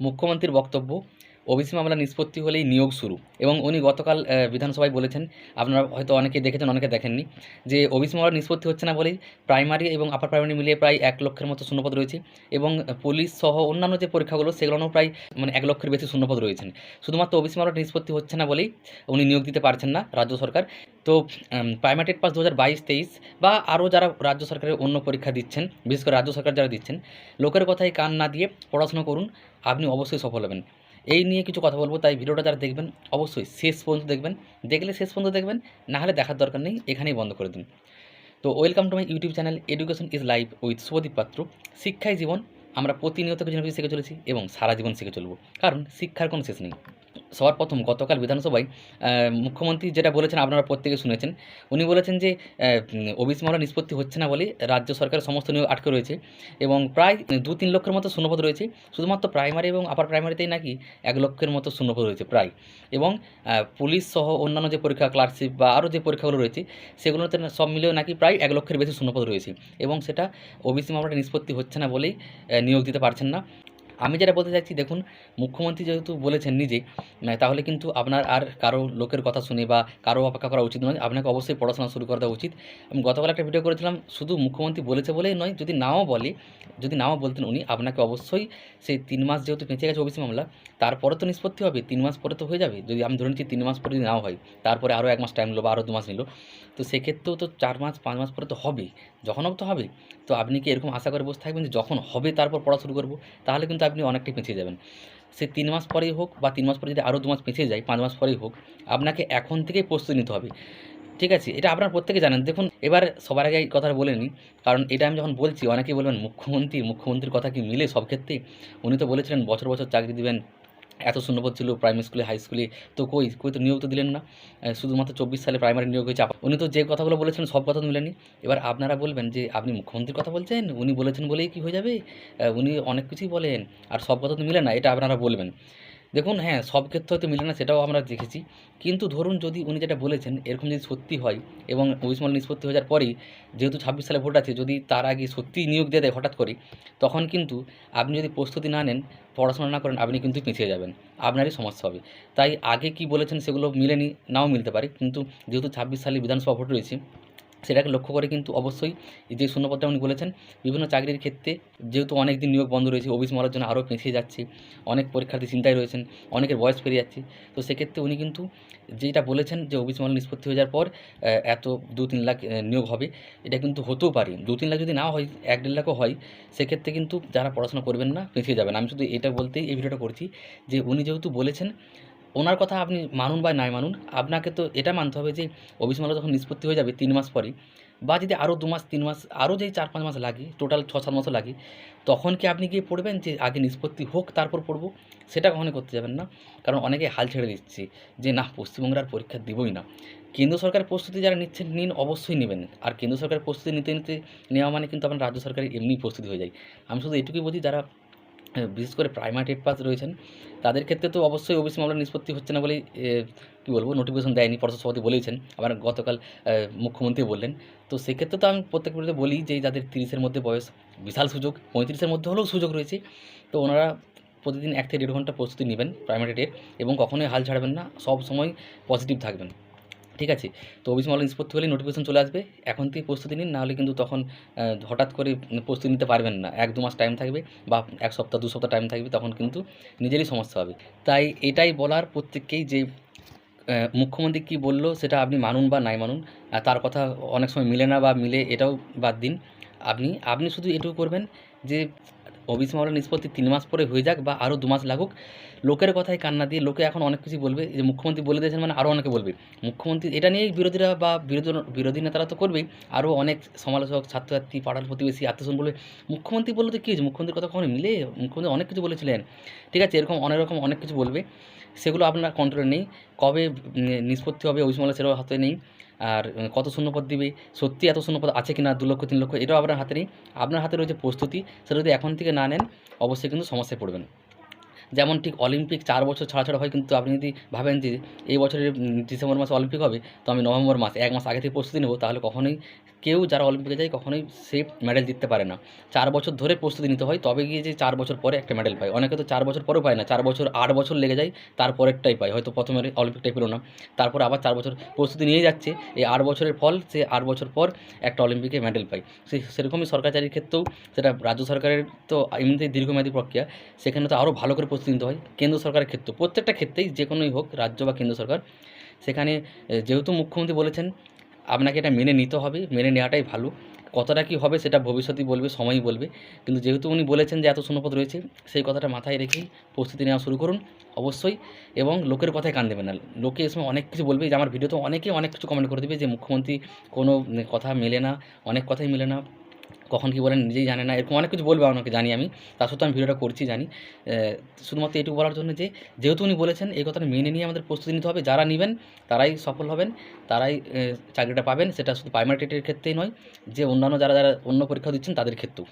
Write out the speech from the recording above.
মুখ্যমন্ত্রীর বক্তব্য ওবিসি মামলা নিষ্পত্তি হলেই নিয়োগ শুরু। এবং উনি গতকাল বিধানসভায় বলেছেন, আপনারা হয়তো অনেকে দেখেছেন, অনেকে দেখেননি, যে ওবিসি মামলা নিষ্পত্তি হচ্ছে না বলেই প্রাইমারি এবং আপার প্রাইমারি মিলিয়ে প্রায় এক লক্ষের মতো শূন্যপদ রয়েছে এবং পুলিশ সহ অন্যান্য যে পরীক্ষাগুলো, সেগুলোও প্রায় মানে এক লক্ষের বেশি শূন্যপদ রয়েছেন। শুধুমাত্র ওবিসি মামলাটা নিষ্পত্তি হচ্ছে না বলেই উনি নিয়োগ দিতে পারছেন না রাজ্য সরকার। তো প্রাইমারি পাস দু হাজার বাইশ, তেইশ বা আরও যারা রাজ্য সরকারের অন্য পরীক্ষা দিচ্ছেন, বিশেষ করে রাজ্য সরকার যারা দিচ্ছেন, লোকের কথায় কান না দিয়ে পড়াশোনা করুন, আপনি অবশ্যই সফল হবেন। এই নিয়ে কিছু কথা বলব, তাই ভিডিওটা যারা দেখবেন অবশ্যই শেষ পর্যন্ত দেখবেন। দেখলে শেষ পর্যন্ত দেখবেন, না হলে দেখার দরকার নেই, এখানেই বন্ধ করে দিন। তো welcome to my YouTube channel, education is live with Subhadeep Patra. শিক্ষাই জীবন, আমরা প্রতিনিয়ত কিছু না কিছু শিখে চলেছি এবং সারা জীবন শিখে চলবো। কারণ শিক্ষার কোনো শেষ নেই। সবার প্রথম গতকাল বিধানসভায় মুখ্যমন্ত্রী যেটা বলেছেন আপনারা প্রত্যেকে শুনেছেন, উনি বলেছেন যে ওবিসি মামলা নিষ্পত্তি হচ্ছে না বলে রাজ্য সরকারের সমস্ত নিয়োগ আটকে রয়েছে এবং প্রায় দু তিন লক্ষের মতো শূন্যপদ রয়েছে, শুধুমাত্র প্রাইমারি এবং আপার প্রাইমারিতেই নাকি এক লক্ষের মতো শূন্যপদ রয়েছে প্রায় এবং পুলিশ সহ অন্যান্য যে পরীক্ষা, ক্লার্কশিপ বা আরও যে পরীক্ষাগুলো রয়েছে, সেগুলোতে সব মিলিয়েও নাকি প্রায় এক লক্ষের বেশি শূন্যপদ রয়েছে এবং সেটা ওবিসি মামলাটা নিষ্পত্তি হচ্ছে না বলেই নিয়োগ দিতে পারছেন না। আমি যেটা বলতে চাইছি, দেখুন, মুখ্যমন্ত্রী যেহেতু বলেছেন নিজে তাহলে কিন্তু আপনার আর কারও লোকের কথা শুনে বা কারও অপেক্ষা করা উচিত নয়। আপনাকে অবশ্যই পড়াশোনা শুরু করে উচিত। আমি গতকাল একটা ভিডিও করেছিলাম, শুধু মুখ্যমন্ত্রী বলেছে বলেই নয়, যদি নাও বলে, যদি নাও বলতেন উনি, আপনাকে অবশ্যই সেই তিন মাস যেহেতু পেঁচে গেছে ওবিসি মামলা তারপরে তো নিষ্পত্তি হবে, তিন মাস পরে তো হয়ে যাবে। যদি আমি ধরে নিচ্ছি, তিন মাস পরে যদি নাও হয়, তারপরে আরও এক মাস টাইম নিলো বা আরও দু মাস নিল, তো সেক্ষেত্রেও তো চার মাস, পাঁচ মাস পরে তো হবে যখন তো হবে, তো আপনি কি এরকম আশা করে বসে থাকবেন যে যখন হবে তারপর পড়া শুরু করব? তাহলে কিন্তু আপনি অনেকটাই পেছিয়ে যাবেন। সে তিন মাস পরেই হোক বা তিন মাস পরে যদি আরও দু মাস পেছিয়ে যায়, পাঁচ মাস পরেই হোক, আপনাকে এখন থেকেই প্রস্তুতি নিতে হবে। ঠিক আছে? এটা আপনার প্রত্যেকে জানেন। দেখুন, এবার সবার আগে এই কথাটা বলে নিই, কারণ এটা আমি যখন বলছি, অনেকেই বলবেন, মুখ্যমন্ত্রী, মুখ্যমন্ত্রীর কথা কি মিলে সব ক্ষেত্রেই? উনি তো বলেছিলেন, বছর বছর চাকরি দিবেন এত শূন্যপদ ছিল প্রাইমারি স্কুলে হাই স্কুলে তো কই কই তো নিয়োগ তো দিলেন না। শুধুমাত্র চব্বিশ সালে প্রাইমারি নিয়োগ হয়েছে। উনি তো যে কথাগুলো বলেছেন, সব কথা মিলেনি। এবার আপনারা বলবেন যে, আপনি মুখ্যমন্ত্রীর কথা বলছেন? উনি বলেছেন বলেই কি হয়ে যাবে? উনি অনেক কিছুই বলেন, আর সব কথা তো মিলে না, এটা আপনারা বলবেন। দেখুন হ্যাঁ সব ক্ষেত্রে হয়তো মিলে না, সেটাও আমরা দেখেছি। কিন্তু ধরুন যদি উনি যেটা বলেছেন, এরকম যদি সত্যি হয় এবং উইসমল নিষ্পত্তি হয়ে যাওয়ার পরেই যেহেতু ছাব্বিশ সালে ভোট আছে, যদি তার আগে সত্যিই নিয়োগ দিয়ে দেয় হঠাৎ করে তখন কিন্তু আপনি যদি প্রস্তুতি না নেন, পড়াশোনা না করেন, আপনি কিন্তু পিছিয়ে যাবেন, আপনারই সমস্যা হবে। তাই আগে কি বলেছেন সেগুলো মিলেনি, নাও মিলতে পারে। কিন্তু যেহেতু ছাব্বিশ সালে বিধানসভা ভোট রয়েছে সেটাকে লক্ষ্য করে কিন্তু অবশ্যই যে শূন্যপদটা উনি বলেছেন, বিভিন্ন চাকরির ক্ষেত্রে যেহেতু অনেক দিন নিয়োগ বন্ধ রয়েছে ওবিসি মারার জন্য আরও পেছিয়ে যাচ্ছে, অনেক পরীক্ষার্থী চিন্তায় রয়েছেন, অনেকের বয়স পেরিয়ে যাচ্ছে, তো সেক্ষেত্রে উনি কিন্তু যেটা বলেছেন যে ওবিসি মাল নিষ্পত্তি হয়ে যাওয়ার পর এত দু তিন লাখ নিয়োগ হবে, এটা কিন্তু হতেও পারে, দু তিন লাখ যদি না হয়, এক দেড় লাখও হয়, সেক্ষেত্রে কিন্তু যারা পড়াশোনা করবেন না পিছিয়ে যাবেন। আমি শুধু এটা বলতেই এই ভিডিওটা করছি যে উনি যেহেতু বলেছেন ওনার কথা আপনি মানুন বা নাই মানুন, আপনাকে তো এটা মানতে হবে যে মালা যখন নিষ্পত্তি হয়ে যাবে তিন মাস পরে বা যদি আরও দু মাস, তিন মাস, আরও যেই চার পাঁচ মাস লাগে টোটাল ছ সাত মাসও লাগে, তখন কি আপনি গিয়ে পড়বেন যে আগে নিষ্পত্তি হোক, তারপর পড়ব? সেটা কখনোই করতে যাবেন না। কারণ অনেকে হাল ছেড়ে দিচ্ছে যে, না, পশ্চিমবঙ্গের আর পরীক্ষা দিবই না। কেন্দ্র সরকার প্রস্তুতি যারা নিচ্ছেন, নিন, অবশ্যই নেবেন। আর কেন্দ্র সরকার প্রস্তুতি নিতে নিতে নেওয়া মানে কিন্তু আপনার রাজ্য সরকারের এমনি প্রস্তুতি হয়ে যায়। আমি শুধু এটুকুই বলছি, যারা বিশেষ করে প্রাইমারি টেট পাস রয়েছেন, তাদের ক্ষেত্রে তো অবশ্যই ওবিসি মামলা নিষ্পত্তি হচ্ছে না বলেই কী বলব নোটিফিকেশন দেয়নি পর্ষদ সভাপতি বলেইছেন, আবার গতকাল মুখ্যমন্ত্রী বললেন। তো সেক্ষেত্রে তো আমি প্রত্যেক ভিডিওতে বলি যে যাদের তিরিশের মধ্যে বয়স, বিশাল সুযোগ, পঁয়ত্রিশের মধ্যে হলেও সুযোগ রয়েছে, তো ওনারা প্রতিদিন এক থেকে দেড় ঘণ্টা প্রস্তুতি নেবেন প্রাইমারি টেট এবং কখনোই হাল ছাড়বেন না, সব সময় পজিটিভ থাকবেন। ঠিক আছে? তো অফিস মামলা নিষ্পত্তি হলে নোটিফিকেশন চলে আসবে। এখন থেকে প্রস্তুতি নিন, নাহলে কিন্তু তখন হঠাৎ করে প্রস্তুতি নিতে পারবেন না। এক দু মাস টাইম থাকবে বা এক সপ্তাহ, দু সপ্তাহ টাইম থাকবে, তখন কিন্তু নিজেরই সমস্যা হবে। তাই এটাই বলার প্রত্যেককেই যে মুখ্যমন্ত্রী কী বলল সেটা আপনি মানুন বা নাই মানুন তার কথা অনেক সময় মিলে না বা মিলে এটাও বাদ দিন। আপনি আপনি শুধু এটুকু করবেন যে ওবিসি মামলা নিষ্পত্তি তিন মাস পরে হয়ে যাক বা আরও দু মাস লাগুক, লোকের কথায় কান্না দিয়ে লোকে এখন অনেক কিছু বলবে। যে মুখ্যমন্ত্রী বলে দিয়েছেন মানে আরও অনেকে বলবে। মুখ্যমন্ত্রী, এটা নিয়েই বিরোধীরা বা বিরোধী বিরোধী নেতারা তো করবেই। আরও অনেক সমালোচক, ছাত্রছাত্রী, পাড়ার প্রতিবেশী আত্মীয়স্বজন বলবে। মুখ্যমন্ত্রী বললে তো কী হয়েছে? মুখ্যমন্ত্রীর কথা কখনো মিলে? মুখ্যমন্ত্রী অনেক কিছু বলেছিলেন। ঠিক আছে, এরকম অনেক রকম অনেক কিছু বলবে। সেগুলো আপনার কন্ট্রোলে নেই। কবে নিষ্পত্তি হবে ওই সময় সেটাও হাতে নেই। আর কত শূন্যপদ দিবে? সত্যি এত শূন্যপদ আছে কিনা? দু লক্ষ, তিন লক্ষ, এটাও আপনার হাতে নেই। আপনার হাতে রয়েছে প্রস্তুতি। সেটা যদি এখন থেকে না নেন, অবশ্যই কিন্তু সমস্যায় পড়বেন। যেমন ঠিক অলিম্পিক চার বছর ছাড়া ছাড়া হয়, কিন্তু আপনি যদি ভাবেন যে এই বছরের ডিসেম্বর মাসে অলিম্পিক হবে, তো আমি নভেম্বর মাস, এক মাস আগে থেকে প্রস্তুতি নেব, তাহলে কখনোই কেউ যারা অলিম্পিকে যায় কখনোই সে মেডেল জিততে পারে না। চার বছর ধরে প্রস্তুতি নিতে হয়, তবে গিয়ে যে চার বছর পরে একটা মেডেল পায়। অনেকে তো চার বছর পরেও পায় না, চার বছর, আট বছর লেগে যায় তারপরেরটাই পায়। হয়তো প্রথমে অলিম্পিকটাই পেল না। তারপর আবার চার বছর প্রস্তুতি নিয়ে যাচ্ছে, এই আট বছরের ফল সে আট বছর পর একটা অলিম্পিকে মেডেল পায়। সে, সেরকমই সরকারি ক্ষেত্রেও সেটা রাজ্য সরকারের তো এমনিতেই দীর্ঘমেয়াদী প্রক্রিয়া, সেখানে তো আরও ভালো করে প্রস্তুতি নিতে হয়। কেন্দ্র সরকারের ক্ষেত্রে প্রত্যেকটা ক্ষেত্রেই যে কোনোই হোক, রাজ্য বা কেন্দ্র সরকার, সেখানে যেহেতু মুখ্যমন্ত্রী বলেছেন আপনাকে এটা মেনে নিতে হবে, মেনে নেওয়াটাই ভালো। কতটা কি হবে সেটা ভবিষ্যতই বলবে, সময়ই বলবে। কিন্তু যেহেতু উনি বলেছেন যে এত শূন্যপদ রয়েছে, সেই কথাটা মাথায় রেখেই প্রস্তুতি নেওয়া শুরু করুন, অবশ্যই। এবং লোকের কথায় কান দেবেন না। লোকে এ সময় অনেক কিছু বলবে, যে আমার ভিডিওতে অনেকে অনেক কিছু কমেন্ট করে দেবে যে মুখ্যমন্ত্রী কোনো কথা মেলে না, অনেক কথাই মেলে না। কখন কী বলেন নিজেই জানে না, এরকম অনেক কিছু বলবে আপনাকে জানি আমি। তা সত্ত্বেও আমি ভিডিওটা করছি, জানি। শুধুমাত্র এটুকু বলার জন্য যে, যেহেতু উনি বলেছেন এই কথাটা মেনে নিয়ে আমাদের প্রস্তুতি নিতে হবে, যারা নেবেন তারাই সফল হবেন, তারাই চাকরিটা পাবেন, সেটা শুধু প্রাইমারি টেটের ক্ষেত্রেই নয়, যে অন্যান্য যারা যারা অন্য পরীক্ষা দিচ্ছেন তাদের ক্ষেত্রেও।